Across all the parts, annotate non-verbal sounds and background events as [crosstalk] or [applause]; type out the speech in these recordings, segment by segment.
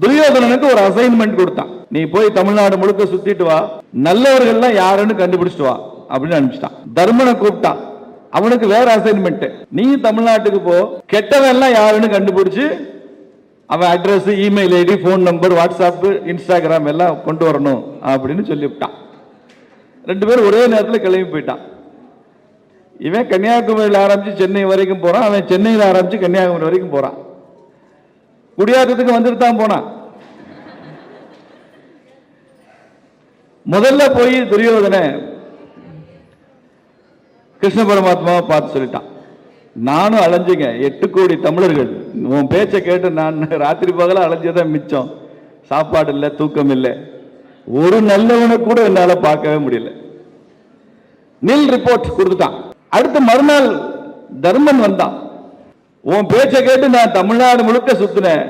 துரியோதனனுக்கு ஒரு அசைன்மெண்ட் கொடுத்தான். நீ போய் தமிழ்நாடு முழுக்க சுத்திட்டு வா. நல்லவர்கள்லாம் யாருன்னு கண்டுபிடிச்சிட்டு வா அப்படின்னு அனுப்பிச்சிட்டான். தர்மனை கூப்பிட்டான். அவனுக்கு வேற அசைன்மெண்ட் நீ தமிழ்நாட்டுக்கு போ. கெட்டவன் எல்லாம் யாருன்னு கண்டுபிடிச்சு அவன் address email ID phone number WhatsApp Instagram எல்லாம் கொண்டு வரணும் அப்படின்னு சொல்லிவிட்டான். ரெண்டு பேரும் ஒரே நேரத்தில் கிளம்பி போயிட்டான். இவன் கன்னியாகுமரியில் ஆரம்பிச்சு சென்னை வரைக்கும் போறான். அவன் சென்னையில் ஆரம்பிச்சு கன்னியாகுமரி வரைக்கும் போறான். குடியாத்தத்துக்கு வந்துட்டு தான் போனான். முதல்ல போய் துரியோதனை கிருஷ்ண பரமாத்மாவை பார்த்து சொல்லிட்டான். நானும் அலைஞ்சுங்க எட்டு கோடி தமிழர்கள். உன் பேச்சை கேட்டு நான் ராத்திரி பகல அலைஞ்சதான் மிச்சம். சாப்பாடு இல்லை தூக்கம் இல்லை. ஒரு நல்லவனை கூட என்னால பார்க்கவே முடியல. நில் ரிப்போர்ட் கொடுத்துட்டான். அடுத்த மறுநாள் தர்மன் வந்தான். உன் பேச்சை கேட்டு நான் தமிழ்நாடு முழுக்க சுத்தினேன்.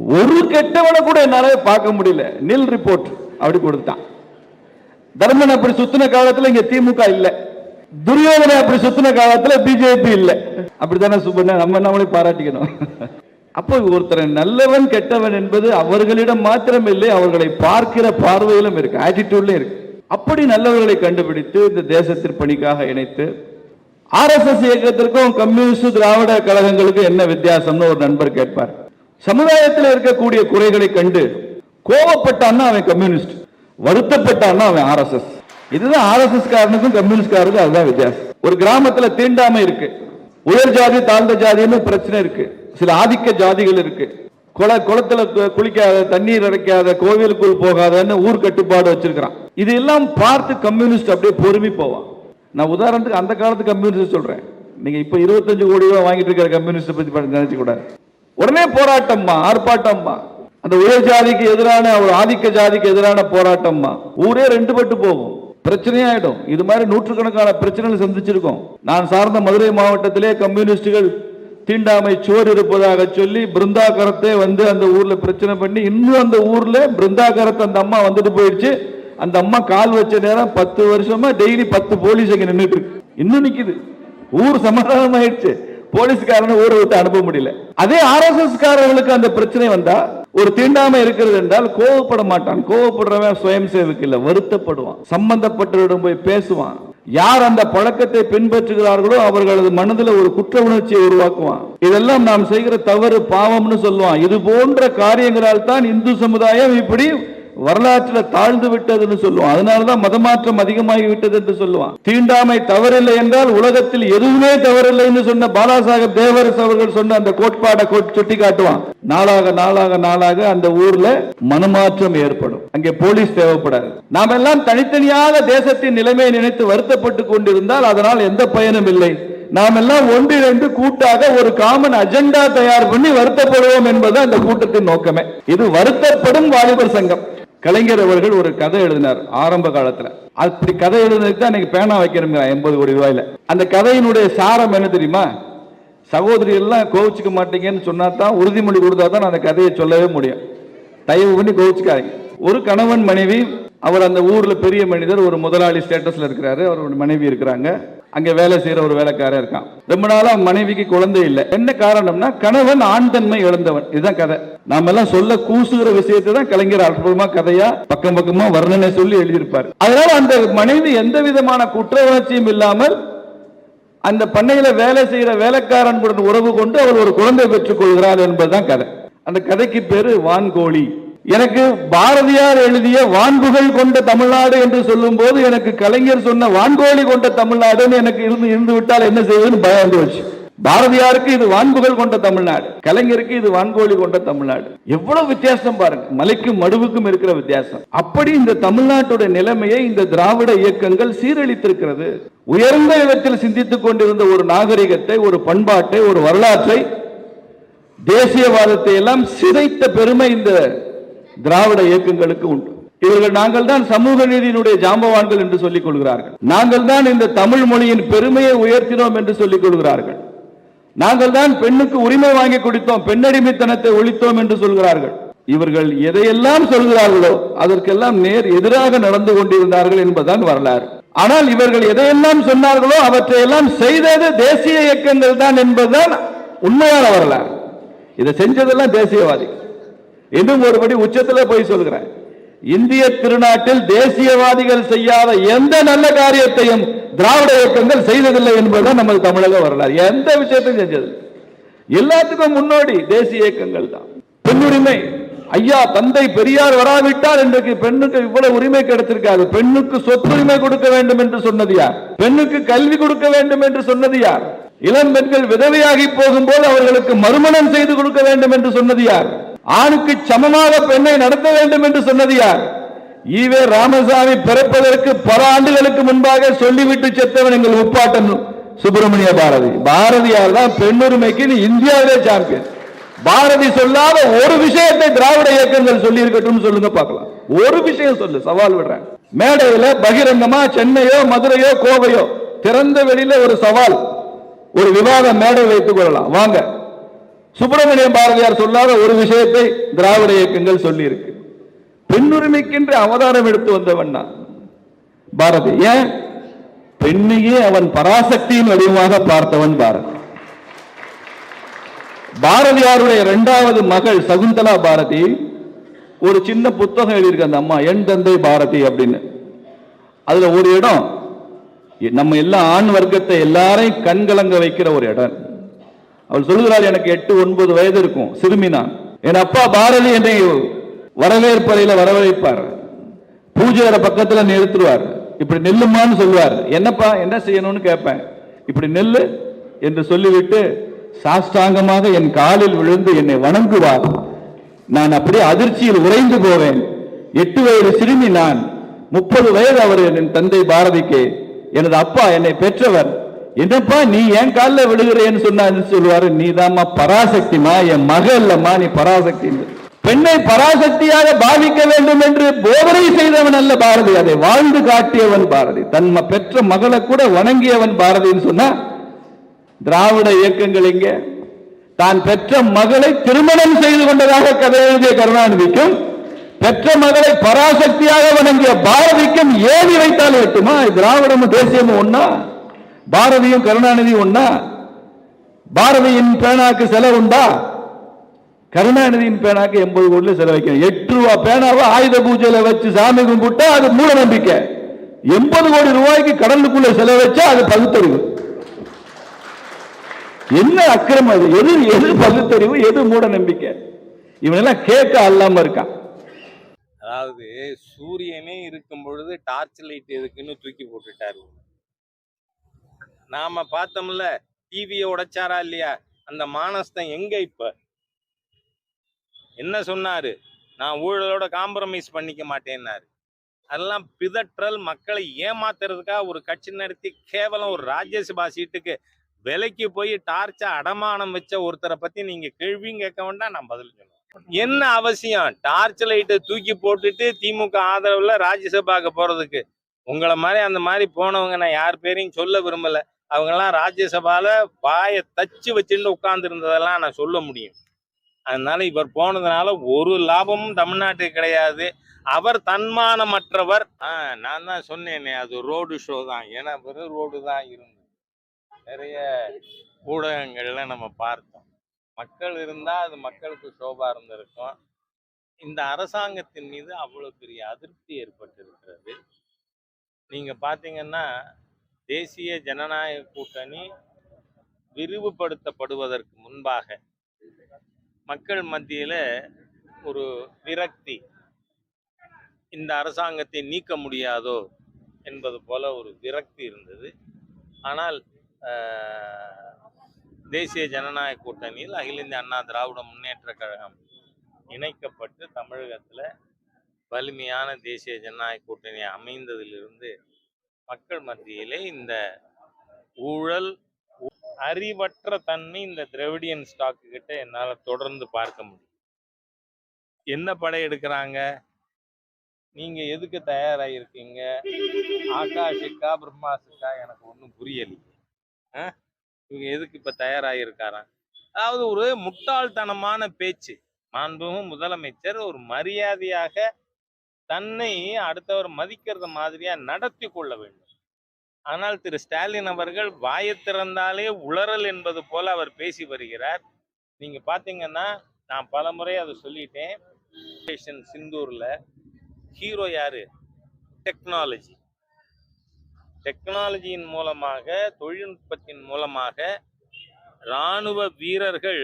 ஒரு கெட்டவனை கூட என்னால பார்க்க முடியல. நில் ரிப்போர்ட் அப்படி கொடுத்தான் தர்மன் அப்படி சுத்தின காலத்துல இங்க திமுக இல்ல. துரியோதனை அப்படி சுத்தின காலத்துல பிஜேபி இல்ல. அப்படித்தானே சுப்பண்ண? நம்ம நம்மளே பாராட்டிக்கணும். [laughs] அப்போ ஒருத்தர் நல்லவன் கெட்டவன் என்பது அவர்களிடம் மாத்திரம் இல்லை அவர்களை பார்க்கிற பார்வையிலும் இருக்கு ஆட்டிடியூட்லயும் இருக்கு. அப்படி நல்லவர்களை கண்டுபிடித்து இந்த தேசத்தின் பணிக்காக இணைத்து ஆர்எஸ்எஸ் இயக்கத்திற்கும் கம்யூனிஸ்ட் திராவிட கழகங்களுக்கும் என்ன வித்தியாசம்னு ஒரு நண்பர் கேட்பார். சமுதாயத்தில் இருக்கக்கூடிய குறைகளை கண்டு கோபப்பட்டான்னா அவன் கம்யூனிஸ்ட் வருத்தப்பட்டான்னா அவன் ஆர்எஸ்எஸ். இதுதான் ஆர்எஸ்எஸ் காரனுக்கும் கம்யூனிஸ்ட் காரனுக்கும் அதுதான் வித்தியாசம். ஒரு கிராமத்துல தீண்டாமை இருக்கு. உயர் ஜாதி தாழ்ந்த ஜாதின்னு பிரச்சனை இருக்கு. சில ஆதிக்க ஜாதிகள் இருக்கு. குள குளத்துல குளிக்காத தண்ணீர் இறைக்காத கோவிலுக்குள் போகாதன்னு ஊர் கட்டுப்பாடு வச்சிருக்கிறான். இது எல்லாம் பார்த்து கம்யூனிஸ்ட் அப்படியே பொறுமி போவான். நான் உதாரணத்துக்கு அந்த காலத்து கம்யூனிஸ்ட் சொல்கிறேன் நீங்கள் இப்போ இருபத்தஞ்சு கோடி ரூபா வாங்கிட்டு இருக்கிற கம்யூனிஸ்ட் பற்றி பா- நினைச்சு உடனே போராட்டம்மா ஆர்ப்பாட்டம்மா. அந்த உயர் ஜாதிக்கு எதிரான ஒரு ஆதிக்க ஜாதிக்கு எதிரான போராட்டம்மா. ஊரே ரெண்டு பட்டு போகும். பிரச்சனையாயிடும். இது மாதிரி நூற்றுக்கணக்கான பிரச்சனைகள் சந்திச்சிருக்கோம். நான் சார்ந்த மதுரை மாவட்டத்திலே கம்யூனிஸ்டுகள் தீண்டாமை சோறு இருப்பதாக சொல்லி பிருந்தாகரத்தை வந்து அந்த ஊர்ல பிரச்சனை பண்ணி இன்னும் அந்த ஊர்ல பிருந்தாகரத்தை அந்த அம்மா வந்துட்டு போயிடுச்சு. அந்த அம்மா கால் வச்ச நேரம் பத்து வருஷமா டெய்லி பத்து போலீஸ் அங்கே நின்றுட்டு இருக்கு. இன்னும் நிக்குது. ஊர் சமாதானம் ஆயிடுச்சு போலீஸ்காரனை ஊரை விட்டு அனுப்ப முடியல. அதே ஆர்எஸ்எஸ் காரர்களுக்கு அந்த பிரச்சனை வந்தா ஒரு தீண்டாமை இருக்கிறது என்றால் கோவப்பட மாட்டான். கோவப்படுறவன் சுயம் சேவக்கு இல்ல வருத்தப்படுவான். சம்பந்தப்பட்டவரிடம் போய் பேசுவான். யார் அந்த பழக்கத்தை பின்பற்றுகிறார்களோ அவர்களது மனதில் ஒரு குற்ற உணர்ச்சியை உருவாக்குவான். இதெல்லாம் நாம் செய்கிற தவறு பாவம்னு சொல்லுவான். இது போன்ற காரியங்களால் தான் இந்து சமுதாயம் இப்படி வரலாற்றில் தாழ்ந்து விட்டதுன்னு சொல்லுவான். அதனாலதான் மதமாற்றம் அதிகமாகி விட்டது என்று சொல்லுவான். தீண்டாமை தவறில்லை என்றால் உலகத்தில் எதுவுமே தவறில்லைன்னு சொன்ன பாலாசாஹேப் தேவரஸ் அவர்கள் சொன்ன அந்த கோட்பாடை சுட்டி காட்டுவான் நாளாக நாளாக நாளாக அந்த ஊர்ல மனமாற்றம் ஏற்படும். அங்கே போலீஸ் தேவைப்படாது. நாம் எல்லாம் தனித்தனியாக தேசத்தின் நிலைமையை நினைத்து வருத்தப்பட்டு கொண்டிருந்தால் அதனால் எந்த பயனும் இல்லை. நாம் எல்லாம் ஒன்றிணைந்து கூட்டாக ஒரு காமன் அஜெண்டா தயார் பண்ணி வருத்தப்படுவோம் என்பது அந்த கூட்டத்தின் நோக்கமே. இது வருத்தப்படும் வாலிபர் சங்கம். கலைஞர் அவர்கள் ஒரு கதை எழுதினார் ஆரம்ப காலத்துல. அப்படி கதை எழுதுனதுக்கு தான் இன்னைக்கு பேனா வைக்கணுங்க எண்பது கோடி ரூபாயில. அந்த கதையினுடைய சாரம் என்ன தெரியுமா? சகோதரி எல்லாம் கோவிச்சுக்க மாட்டீங்கன்னு சொன்னா தான் உறுதிமொழி கொடுத்தா தான் அந்த கதையை சொல்லவே முடியும். தயவு பண்ணி கோவிச்சுக்காதீங்க. ஒரு கணவன் மனைவி அவர் அந்த ஊரில் பெரிய மனிதர் ஒரு முதலாளி ஸ்டேட்டஸில் இருக்கிறாரு. அவரோட மனைவி இருக்கிறாங்க. அங்கே வேலை செய்கிற ஒரு வேலைக்காரன் இருக்கான். ரொம்ப நாளாக மனைவிக்கு குழந்தை இல்லை. என்ன காரணம்னா கணவன் ஆண் தன்மை இழந்தவன். இதுதான் கதை. நாம எல்லாம் சொல்ல கூசுகிற விஷயத்தை தான் கலைஞர் அற்புதமா கதையா பக்கம் பக்கமா வர்ணனை சொல்லி எழுதியிருப்பார். அதனால அந்த மனைவி எந்த விதமான குற்ற உணர்ச்சியும் இல்லாமல் அந்த பண்ணையில வேலை செய்யற வேலைக்காரனுடன் உறவு கொண்டு அவள் ஒரு குழந்தை பெற்றுக் கொள்கிறார் என்பதுதான் கதை. அந்த கதைக்கு பேரு வான்கோழி. எனக்கு பாரதியார் எழுதிய வான்புகள் கொண்ட தமிழ்நாடு என்று சொல்லும் போது எனக்கு கலைஞர் சொன்ன வான்கோழி கொண்ட தமிழ்நாடுன்னு எனக்கு இருந்து இருந்து விட்டால் என்ன செய்வதுன்னு பயம் வந்து வச்சு பாரதியாருக்கு இது வான்புகள் கொண்ட தமிழ்நாடு கலைஞருக்கு இது வான்கோழி கொண்ட தமிழ்நாடு எவ்வளவு வித்தியாசம் பாருங்க. மலைக்கும் மடுவுக்கும் இருக்கிற வித்தியாசம். அப்படி இந்த தமிழ்நாட்டுடைய நிலைமையை இந்த திராவிட இயக்கங்கள் சீரழித்திருக்கிறது. உயர்ந்த இடத்தில் சிந்தித்துக் கொண்டிருந்த ஒரு நாகரிகத்தை ஒரு பண்பாட்டை ஒரு வரலாற்றை தேசியவாதத்தை எல்லாம் சிதைத்த பெருமை இந்த திராவிட இயக்கங்களுக்கு உண்டு. இவர்கள் நாங்கள் தான் சமூக நீதியினுடைய ஜாம்பவான்கள் என்று சொல்லிக் கொள்கிறார்கள். நாங்கள் தான் இந்த தமிழ் மொழியின் பெருமையை உயர்த்தினோம் என்று சொல்லிக் கொள்கிறார்கள். நாங்கள் தான் பெண்ணுக்கு உரிமை வாங்கி கொடுத்தோம் பெண்ணடிமைத்தனத்தை ஒழித்தோம் என்று சொல்கிறார்கள். இவர்கள் எதையெல்லாம் சொல்கிறார்களோ அதற்கெல்லாம் நேர் எதிராக நடந்து கொண்டிருந்தார்கள் என்பதுதான் வரலாறு. ஆனால் இவர்கள் எதையெல்லாம் சொன்னார்களோ அவற்றையெல்லாம் செய்தது தேசிய இயக்கங்கள் தான் என்பதுதான் உண்மையான வரலாறு. இதை செஞ்சதெல்லாம் தேசியவாதிகள். இன்னும் ஒருபடி உச்சத்துல போய் சொல்கிறேன் இந்திய திருநாட்டில் தேசியவாதிகள் செய்யாத எந்த நல்ல காரியத்தையும் திராவிட இயக்கங்கள் செய்ததில்லை என்பதுதான் நமது தமிழக வரலாறு. எந்த விஷயத்தையும் செஞ்சது எல்லாத்துக்கும் முன்னோடி தேசிய இயக்கங்கள் தான். பெண்ணுரிமை. ஐயா தந்தை பெரியார் வராவிட்டால் இன்றைக்கு பெண்ணுக்கு இவ்வளவு உரிமை கிடைத்திருக்காது. பெண்ணுக்கு சொத்துரிமை கொடுக்க வேண்டும் என்று சொன்னது யார்? பெண்ணுக்கு கல்வி கொடுக்க வேண்டும் என்று சொன்னது யார்? இளம் பெண்கள் விதவையாகி போகும்போது அவர்களுக்கு மறுமணம் செய்து கொடுக்க வேண்டும் என்று சொன்னது யார்? ஆணுக்கு சமமாக பெண்ணை நடத்த வேண்டும் என்று சொன்னது யார்? ஈவே ராமசாமி பிறப்பதற்கு பல ஆண்டுகளுக்கு முன்பாக சொல்லிவிட்டு செத்தவன் எங்கள் முப்பாட்டன் சுப்பிரமணிய பாரதி. பாரதியார் தான் பெண்ணுரிமைக்கு நீ இந்தியாவிலே சாம்பியன் பாரதி சொல்லாத ஒரு விஷயத்தை திராவிட இயக்கங்கள் சொல்லி இருக்கட்டும் சொல்லுங்க பார்க்கலாம். ஒரு விஷயம் சொல்லு சவால் விடுறேன். மேடையில பகிரங்கமா சென்னையோ மதுரையோ கோவையோ திறந்த வெளியில ஒரு சவால். ஒரு விவாத மேடை வைத்துக் கொள்ளலாம். வாங்க. சுப்பிரமணிய பாரதியார் சொல்லாத ஒரு விஷயத்தை திராவிட இயக்கங்கள் சொல்லியிருக்கு. பெண்ணுரிமைக்கென்று அவதாரம் எடுத்து வந்தவன் நான். பாரதி ஏன்? பெண்ணையே அவன் பராசக்தியின் வடிவமாக பார்த்தவன் பாரதி. பாரதியாருடைய இரண்டாவது மகள் சகுந்தலா பாரதி ஒரு சின்ன புத்தகம் எழுதியிருக்கு அந்த அம்மா என் தந்தை பாரதி அப்படின்னு. அதுல ஒரு இடம் நம்ம எல்லா ஆண் வர்க்கத்தை எல்லாரையும் கண்கலங்க வைக்கிற ஒரு இடம். அவள் சொல்லுகிறாள் எனக்கு எட்டு ஒன்பது வயது இருக்கும். சிறுமி நான் என் அப்பா பாரதி என்னை வரவேற்பறையில் வரவழைப்பார். பூஜை அறை பக்கத்துல நிறுத்துவார். இப்படி நெல்லுமான்னு சொல்லுவார். என்னப்பா என்ன செய்யணும்னு கேட்பேன் இப்படி நெல்லு என்று சொல்லிவிட்டு சாஷ்டாங்கமாக என் காலில் விழுந்து என்னை வணங்குவார். நான் அப்படியே அதிர்ச்சியில் உறைந்து போவேன். எட்டு வயது சிறுமி நான் முப்பது வயது அவர் என் தந்தை பாரதிக்கு. எனது அப்பா என்னை பெற்றவர். என்னப்பா நீ என் காலில் விழுகிறேன்னு சொன்னா சொல்லுவாரு? நீதாம்மா பராசக்திமா என் மக இல்லம்மா நீ பராசக்தி பெண்ணை பராசக்தியாக பாவிக்க வேண்டும் என்று போதனை செய்தவன் அல்ல பாரதி. அதை வாழ்ந்து காட்டியவன் பாரதி. தன் பெற்ற மகளை கூட வணங்கியவன் பாரதின்னு சொன்னா திராவிட இயக்கங்கள் இங்கே தான் பெற்ற மகளை திருமணம் செய்து கொண்டதாக கதை எழுதிய கருணாநிதிக்கும் பெற்ற மகளை பராசக்தியாக வணங்கிய பாரதிக்கும் ஏவி வைத்தால் எட்டுமா? திராவிடமும் தேசியமும் ஒன்னா பாரதியும் கருணாநிதியும் ஒன்னா பாரதியின் பேனாக்கு செலவு உண்டா? கருணாநிதியின் பேனாக்கு எண்பது கோடியில் செலவழிக்கணும் எட்டு ரூபா பேனாவை ஆயுத பூஜையில வச்சு சாமி கும்பிட்டா அது மூட நம்பிக்கை. எண்பது கோடி ரூபாய்க்கு கடலுக்குள்ள செலவழிச்சா அது பகுத்தறிவு. என்ன அக்கிரமம் அது? எது எது பகுத்தறிவு எது மூட நம்பிக்கை? இவனெல்லாம் கேட்க அல்லாம இருக்கான் அதாவது சூரியனே இருக்கும் பொழுது டார்ச் லைட் எதுக்குன்னு தூக்கி போட்டுட்டாரு நாம பார்த்தோம்ல டிவியை உடைச்சாரா இல்லையா? அந்த மானஸ்தன் எங்க இப்ப? என்ன சொன்னாரு? நான் ஊழலோட காம்ப்ரமைஸ் பண்ணிக்க மாட்டேன்னாரு. அதெல்லாம் பிதற்றல் மக்களை ஏமாத்துறதுக்காக ஒரு கட்சி நடத்தி கேவலம் ஒரு ராஜ்யசபா சீட்டுக்கு விலைக்கு போய் டார்ச்சா அடமானம் வச்ச ஒருத்தரை பத்தி நீங்க கேள்வியும் கேட்க வேண்டாம் நான் பதில் சொல்லுவேன் என்ன அவசியம்? டார்ச் லைட்டை தூக்கி போட்டுட்டு திமுக ஆதரவுல ராஜ்யசபாக்கு போறதுக்கு. உங்களை மாதிரி அந்த மாதிரி போனவங்க நான் யார் பேரையும் சொல்ல விரும்பல. அவங்கெல்லாம் ராஜ்யசபால வாயை தச்சு வச்சுட்டு உட்காந்துருந்ததெல்லாம் நான் சொல்ல முடியும். அதனால இவர் போனதுனால ஒரு லாபமும் தமிழ்நாட்டுக்கு கிடையாது. அவர் தன்மானமற்றவர். நான் தான் சொன்னேனே அது ரோடு ஷோ தான். ஏன்னா வெறும் ரோடு தான் இருந்தது. நிறைய ஊடகங்கள்ல நம்ம பார்த்தோம். மக்கள் இருந்தால் அது மக்களுக்கு சோபா இருந்திருக்கும். இந்த அரசாங்கத்தின் மீது அவ்வளோ பெரிய அதிருப்தி ஏற்பட்டிருக்கிறது. நீங்கள் பார்த்தீங்கன்னா தேசிய ஜனநாயக கூட்டணி விரிவுபடுத்தப்படுவதற்கு முன்பாக மக்கள் மத்தியில் ஒரு விரக்தி இந்த அரசாங்கத்தை நீக்க முடியாதோ என்பது போல ஒரு விரக்தி இருந்தது. ஆனால் தேசிய ஜனநாயக கூட்டணியில் அகில இந்திய அண்ணா திராவிட முன்னேற்ற கழகம் இணைக்கப்பட்டு தமிழகத்தில் வலிமையான தேசிய ஜனநாயக கூட்டணி அமைந்ததிலிருந்து மக்கள் மத்தியிலே இந்த ஊழல் அறிவற்ற தன்மை இந்த திரவிடியன் ஸ்டாக்கு கிட்ட என்னால் தொடர்ந்து பார்க்க முடியும். என்ன படையெடுக்கிறாங்க நீங்க எதுக்கு தயாராகிருக்கீங்க ஆகாஷிக்கா பிரம்மாசுக்கா எனக்கு ஒன்றும் புரியலையே இவங்க எதுக்கு இப்ப தயாராகிருக்காராம் அதாவது ஒரு முட்டாள்தனமான பேச்சு. மாண்புமிகு முதலமைச்சர் ஒரு மரியாதையாக தன்னை அடுத்தவர் மதிக்கிறத மாதிரியா நடத்தி கொள்ள வேண்டும். ஆனால் திரு ஸ்டாலின் அவர்கள் வாயத்திறந்தாலே உளறல் என்பது போல அவர் பேசி வருகிறார். நீங்க பாத்தீங்கன்னா நான் பலமுறை அதை சொல்லிட்டேன். ஆபரேஷன் சிந்தூர்ல ஹீரோ யாரு? டெக்னாலஜி. டெக்னாலஜியின் மூலமாக தொழில்நுட்பத்தின் மூலமாக இராணுவ வீரர்கள்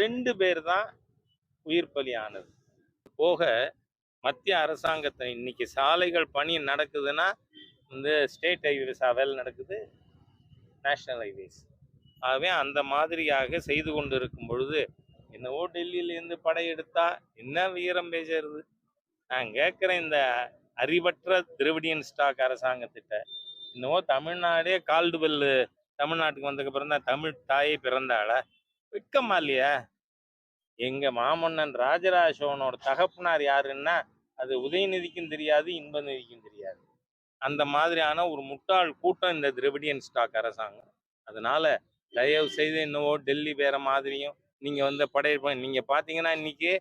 ரெண்டு பேர் தான் உயிர் பலியானது. போக மத்திய அரசாங்கத்தை இன்னைக்கு சாலைகள் பணி நடக்குதுன்னா வந்து ஸ்டேட் ஹைவேஸ் வேலை நடக்குது நேஷ்னல் ஹைவேஸ் ஆகவே அந்த மாதிரியாக செய்து கொண்டு இருக்கும் பொழுது என்னவோ டெல்லியிலேருந்து படையெடுத்தா என்ன வீரம் பேசுறது? நான் கேட்குறேன் இந்த அறிவற்ற திரவிடியன் ஸ்டாக் அரசாங்கத்திட்ட என்னவோ தமிழ்நாடே கால்டு பெல்லு தமிழ்நாட்டுக்கு வந்ததுக்கப்புறம் தான் தமிழ் தாயே பிறந்தாளா? வெக்கமா இல்லையா? எங்க மாமன்னன் ராஜராஜ சோழனோட தகப்பனார் யாருன்னா அது உதயநிதிக்கும் தெரியாது இன்பநிதிக்கும் தெரியாது. அந்த மாதிரியான ஒரு முட்டாள் கூட்டம் இந்த திரவிடியன் ஸ்டாக் அரசாங்கம். அதனால தயவு செய்து என்னவோ டெல்லி வேற மாதிரியும் நீங்க வந்து படையெடுப்பாங்க நீங்க பாத்தீங்கன்னா இன்னைக்கு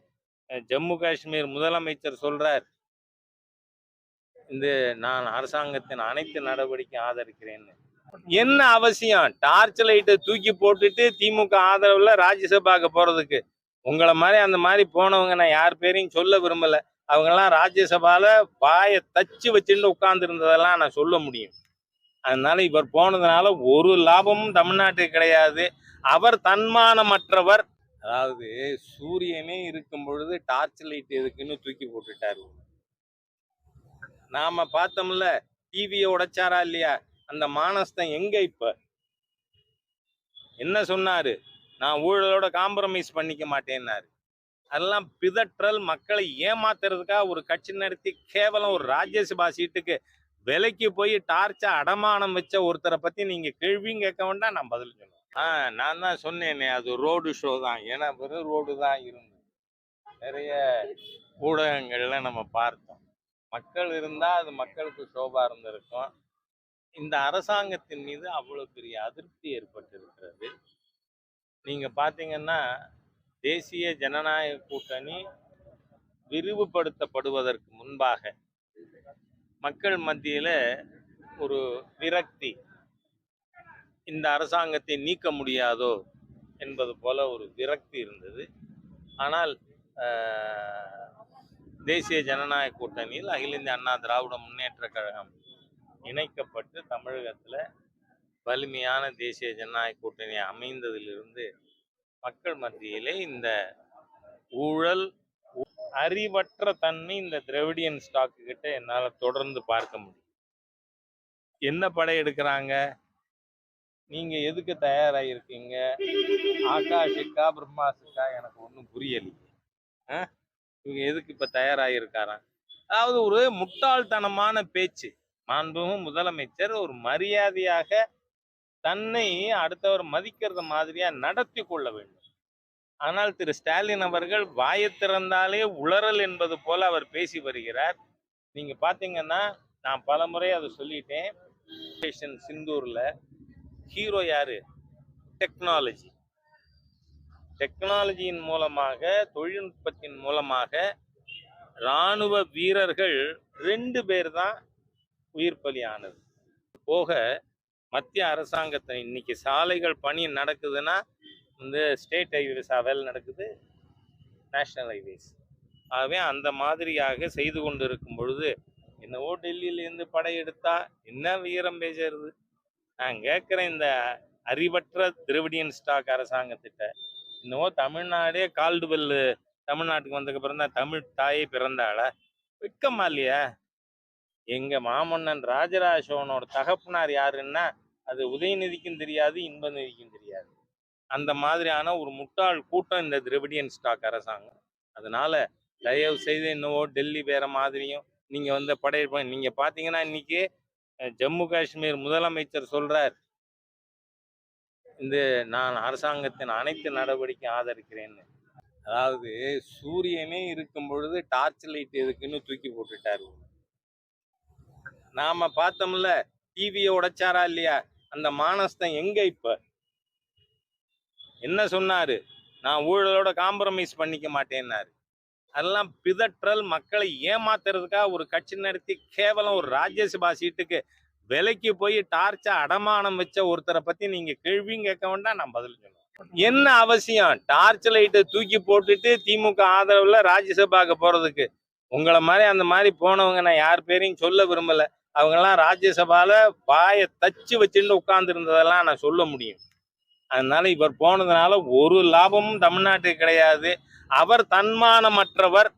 ஜம்மு காஷ்மீர் முதலமைச்சர் சொல்றார். இந்த நான் அரசாங்கத்தின் அனைத்து நடவடிக்கை ஆதரிக்கிறேன்னு. என்ன அவசியம்? டார்ச் லைட்டை தூக்கி போட்டுட்டு திமுக ஆதரவுல ராஜ்யசபாக்கு போறதுக்கு. உங்களை மாதிரி அந்த மாதிரி போனவங்க நான் யார் பேரையும் சொல்ல விரும்பல. அவங்கெல்லாம் ராஜ்யசபால வாயை தச்சு வச்சுட்டு உட்காந்துருந்ததெல்லாம் நான் சொல்ல முடியும். அதனால இவர் போனதுனால ஒரு லாபமும் தமிழ்நாட்டுக்கு கிடையாது. அவர் தன்மானமற்றவர். அதாவது சூரியனே இருக்கும் பொழுது டார்ச் லைட் எதுக்குன்னு தூக்கி போட்டுட்டாரு நாம பார்த்தோம்ல டிவியை உடைச்சாரா இல்லையா? அந்த மானஸ்தன் எங்க இப்ப? என்ன சொன்னாரு? நான் ஊழலோட காம்ப்ரமைஸ் பண்ணிக்க மாட்டேன்னாரு. அதெல்லாம் பிதற்றல் மக்களை ஏமாத்துறதுக்காக ஒரு கட்சி நடத்தி கேவலம் ஒரு ராஜ்யசபா சீட்டுக்கு விலைக்கு போய் டார்ச்சா அடமானம் வச்ச ஒருத்தரை பத்தி நீங்க கேள்வியும் கேட்க வேண்டாம் நான் பதில் சொல்லுவேன். ஆ நான் தான் சொன்னேனே அது ரோடு ஷோ தான். ஏன்னா வெறும் ரோடு தான் இருந்தது. நிறைய ஊடகங்கள்ல நம்ம பார்த்தோம். மக்கள் இருந்தா அது மக்களுக்கு சோபா இருந்திருக்கும். இந்த அரசாங்கத்தின் மீது அவ்வளவு பெரிய அதிருப்தி ஏற்பட்டிருக்கிறது. நீங்க பாத்தீங்கன்னா தேசிய ஜனநாயக கூட்டணி விரிவுபடுத்தப்படுவதற்கு முன்பாக மக்கள் மத்தியில் ஒரு விரக்தி இந்த அரசாங்கத்தை நீக்க முடியாதோ என்பது போல ஒரு விரக்தி இருந்தது. ஆனால் தேசிய ஜனநாயக கூட்டணியில் அகில இந்திய அண்ணா திராவிட முன்னேற்ற கழகம் இணைக்கப்பட்டு தமிழகத்தில் வலிமையான தேசிய ஜனநாயக கூட்டணி அமைந்ததிலிருந்து மக்கள் மத்தியிலே இந்த ஊழல் அறிவற்ற தன்மை இந்த திரவிடியன் ஸ்டாக்கு கிட்ட என்னால தொடர்ந்து பார்க்க முடியும். என்ன படை எடுக்கிறாங்க? நீங்க எதுக்கு தயாராகிருக்கீங்க ஆகாஷிக்கா பிரம்மாசுக்கா எனக்கு ஒன்றும் புரியலையே இவங்க எதுக்கு இப்ப தயாராகிருக்காராம் அதாவது ஒரு முட்டாள்தனமான பேச்சு. மாண்புமிகு முதலமைச்சர் ஒரு மரியாதையாக தன்னை அடுத்தவர் மதிக்கிறது மாதிரியா நடத்தி கொள்ள வேண்டும். ஆனால் திரு ஸ்டாலின் அவர்கள் வாயத்திறந்தாலே உளறல் என்பது போல அவர் பேசி வருகிறார். நீங்க பாத்தீங்கன்னா நான் பலமுறை அதை சொல்லிட்டேன். ஆபரேஷன் சிந்தூர்ல ஹீரோ யாரு? டெக்னாலஜி. டெக்னாலஜியின் மூலமாக தொழில்நுட்பத்தின் மூலமாக இராணுவ வீரர்கள் ரெண்டு பேர் தான் உயிர் பலியானது. போக மத்திய அரசாங்கத்தை இன்னைக்கு சாலைகள் பணி நடக்குதுன்னா வந்து ஸ்டேட் ஹைவேஸ் அவைல் நடக்குது நேஷ்னல் ஹைவேஸ் ஆகவே அந்த மாதிரியாக செய்து கொண்டு இருக்கும் பொழுது என்னவோ டெல்லியிலேருந்து படையெடுத்தா என்ன வீரம் பேசுறது? நான் கேட்குறேன் இந்த அறிவற்ற திரவிடியன் ஸ்டாக் அரசாங்கத்திட்ட என்னவோ தமிழ்நாடே கால்டு பெல்லு தமிழ்நாட்டுக்கு வந்ததுக்கப்புறம் தான் தமிழ் தாயே பிறந்தாளா? வெக்கமா இல்லையா? எங்க மாமன்னன் ராஜராஜ சோழனோட தகப்பனார் யாருன்னா அது உதயநிதிக்கும் தெரியாது இன்பநிதிக்கும் தெரியாது. அந்த மாதிரியான ஒரு முட்டாள் கூட்டம் இந்த திரவிடியன் ஸ்டாக் அரசாங்கம். அதனால தயவு செய்து என்னவோ டெல்லி வேற மாதிரியும் நீங்க வந்து படையெடுப்ப நீங்க பாத்தீங்கன்னா இன்னைக்கு ஜம்மு காஷ்மீர் முதலமைச்சர் சொல்றார். இந்த நான் அரசாங்கத்தின் அனைத்து நடவடிக்கை ஆதரிக்கிறேன்னு. அதாவது சூரியனே இருக்கும் பொழுது டார்ச் லைட் எதுக்குன்னு தூக்கி போட்டுட்டாரு. நாம பார்த்தோம்ல டிவியை உடைச்சாரா இல்லையா? அந்த மானஸ்தன் எங்க இப்ப? என்ன சொன்னாரு? நான் ஊழலோட காம்ப்ரமைஸ் பண்ணிக்க மாட்டேன்னாரு. அதெல்லாம் பிதற்றல் மக்களை ஏமாத்துறதுக்காக ஒரு கட்சி நடத்தி கேவலம் ஒரு ராஜ்யசபா சீட்டுக்கு விலைக்கு போய் டார்ச்சா அடமானம் வச்ச ஒருத்தரை பத்தி நீங்க கேள்வியும் கேட்க வேண்டாம் நான் பதில் சொல்லுவேன் என்ன அவசியம்? டார்ச் லைட்டை தூக்கி போட்டுட்டு திமுக ஆதரவுல ராஜ்யசபாக்கு போறதுக்கு. உங்களை மாதிரி அந்த மாதிரி போனவங்க நான் யார் பேரையும் சொல்ல விரும்பல. அவங்கெல்லாம் ராஜ்யசபால வாயை தச்சு வச்சுட்டு உட்கார்ந்து இருந்ததெல்லாம் நான் சொல்ல முடியும். அதனால இவர் போனதுனால ஒரு லாபமும் தமிழ்நாட்டுக்கு கிடையாது. அவர் தன்மானமற்றவர்